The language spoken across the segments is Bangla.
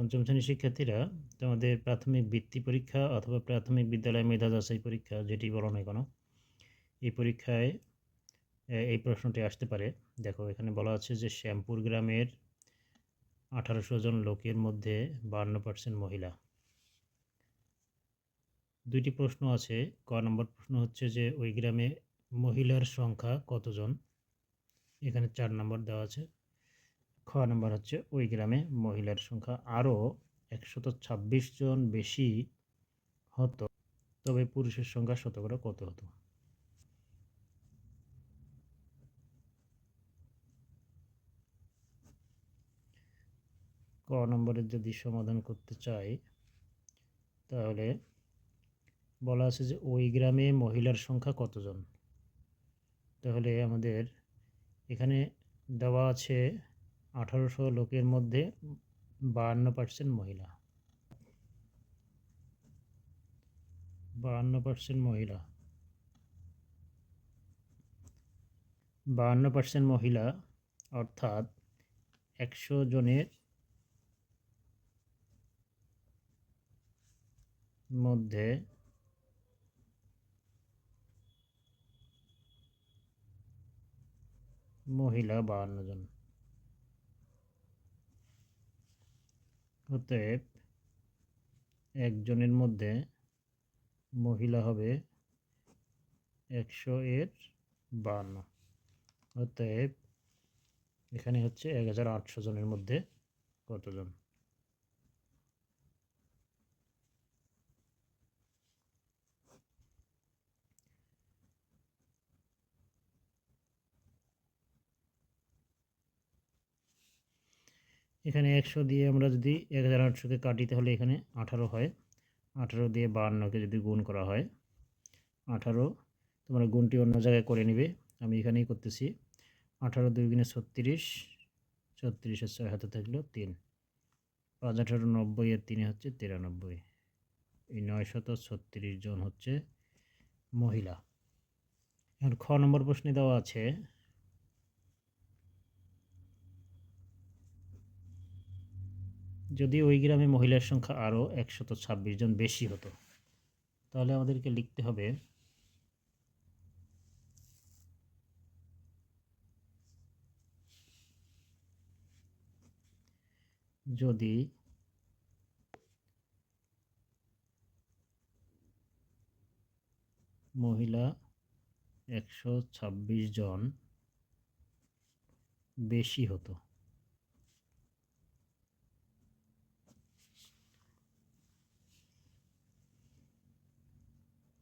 পঞ্চম শ্রেণির শিক্ষার্থীরা তোমাদের প্রাথমিক বৃত্তি পরীক্ষা অথবা প্রাথমিক বিদ্যালয় মেধা যাচাই পরীক্ষা যেটি বলো না কেন, এই পরীক্ষায় এই প্রশ্নটি আসতে পারে। দেখো, এখানে বলা আছে যে শ্যামপুর গ্রামের আঠারোশো জন লোকের মধ্যে বান্ন পার্সেন্ট মহিলা। দুইটি প্রশ্ন আছে। ক নম্বর প্রশ্ন হচ্ছে যে ওই গ্রামে মহিলার সংখ্যা কতজন? এখানে চার নম্বর দেওয়া আছে। খ নম্বর হচ্ছে ওই গ্রামে মহিলার সংখ্যা আরও একশত ছাব্বিশ জন বেশি হতো। তবে পুরুষের সংখ্যা শতকরা কত হতো? ক নম্বরের যদি সমাধান করতে চাই, তাহলে বলা আছে যে ওই গ্রামে মহিলার সংখ্যা কতজন? তাহলে আমাদের এখানে দেওয়া আছে আঠারোশো লোকের মধ্যে বাহান্ন পার্সেন্ট মহিলা। বাহান্ন পার্সেন্ট মহিলা। বাহান্ন পার্সেন্ট মহিলা, অর্থাৎ একশো জনের মধ্যে মহিলা বাহান্ন জন। অতএব একজনের মধ্যে মহিলা হবে একশো এর বান্ন। অতএব এখানে হচ্ছে এক হাজার আটশো জনের মধ্যে কতজন? এখানে একশো দিয়ে আমরা যদি এক হাজার আটশোকে কাটি, তাহলে এখানে আঠারো হয়। আঠারো দিয়ে বাহান্নকে যদি গুণ করা হয়, আঠারো, তোমরা গুণটি অন্য জায়গায় করে নিবে। আমি এখানেই করতেছি। আঠারো দুই গুণে ছত্রিশ ছত্রিশের ছয় হাতে থাকল তিন। পাঁচ আঠারো নব্বই আর তিনে হচ্ছে তিরানব্বই। এই নয়শত ছত্রিশ জন হচ্ছে মহিলা। এখন খ নম্বর প্রশ্নে দেওয়া আছে যদি ওই গ্রামে মহিলার সংখ্যা আরও একশত ছাব্বিশ জন বেশি হতো, তাহলে আমাদেরকে লিখতে হবে যদি মহিলা একশো ছাব্বিশ জন বেশি হতো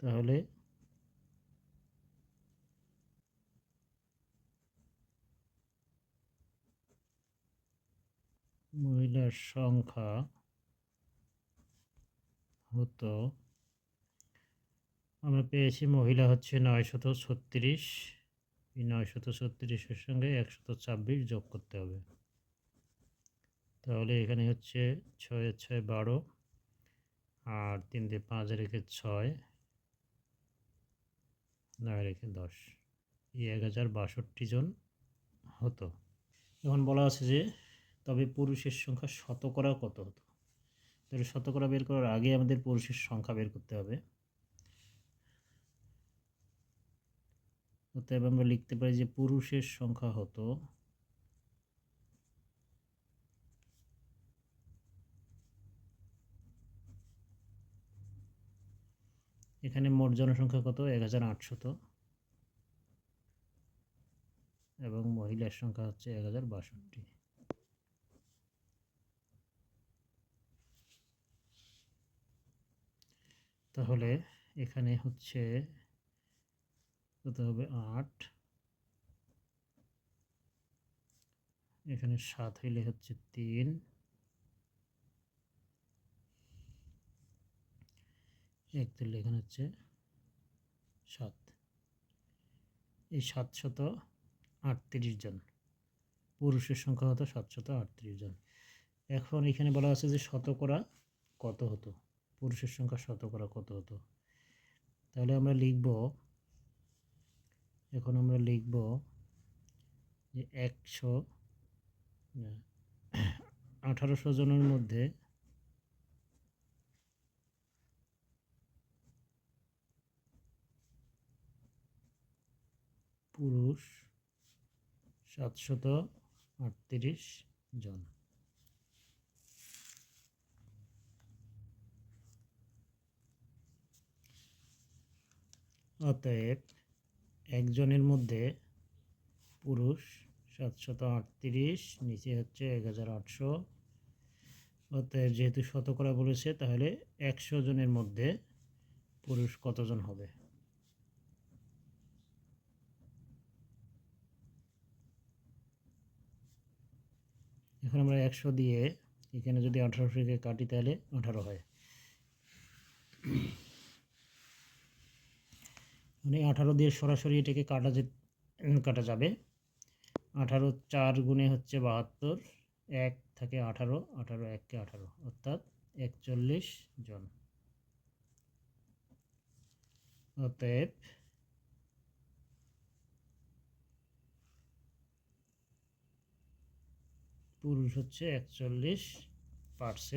তাহলে মহিলার সংখ্যা হতো, আমরা পেয়েছি মহিলা হচ্ছে নয়শত ছত্রিশ, এই নয়শত ছত্রিশের সঙ্গে একশত ছাব্বিশ যোগ করতে হবে। তাহলে এখানে হচ্ছে ছয় ছয় বারো, আর তিন দিয়ে পাঁচ রেখে ছয় নয় রেখে দশ। এক হাজার বাষট্টি জন হতো। এখন বলা আছে যে, তবে পুরুষের সংখ্যা শতকরা কত হতো? তাহলে শতকরা বের করার আগে আমাদের পুরুষের সংখ্যা বের করতে হবে। অতএব আমরা লিখতে পারি যে, পুরুষের সংখ্যা হতো এখানে মোট জনসংখ্যা কত? এক হাজার আটশত এবং মহিলার সংখ্যা হচ্ছে এক হাজার বাষট্টি। তাহলে এখানে হচ্ছে কত হবে? আট। এখানে সাত হইলে হচ্ছে তিন। এক তুললে এখানে হচ্ছে সাত। এই সাতশত আটত্রিশ জন। পুরুষের সংখ্যা হতো সাতশত আটত্রিশ জন। এখন এখানে বলা আছে যে শতকরা কত হতো? পুরুষের সংখ্যা শতকরা কত হতো? তাহলে আমরা লিখব, এখন আমরা লিখব যে একশো, আঠারোশো জনের মধ্যে পুরুষ সাতশত আটত্রিশ জন। অতএব একজনের মধ্যে পুরুষ সাতশত আটত্রিশ, নিচে হচ্ছে এক হাজার আটশো। অতএব যেহেতু শতকরা বলেছে, তাহলে একশো জনের মধ্যে পুরুষ কতজন হবে? এখন আমরা একশো দিয়ে এখানে যদি আঠারো আঠারোশোকে কাটি তাহলে আঠারো হয়। মানে আঠারো দিয়ে সরাসরি এটাকে কাটা যে কাটা যাবে। আঠারো চার গুণে হচ্ছে বাহাত্তর, এক থাকে আঠারো আঠারো এককে আঠারো, অর্থাৎ একচল্লিশ জন। অতএব পুরুষ হচ্ছে একচল্লিশ পার্সেন্ট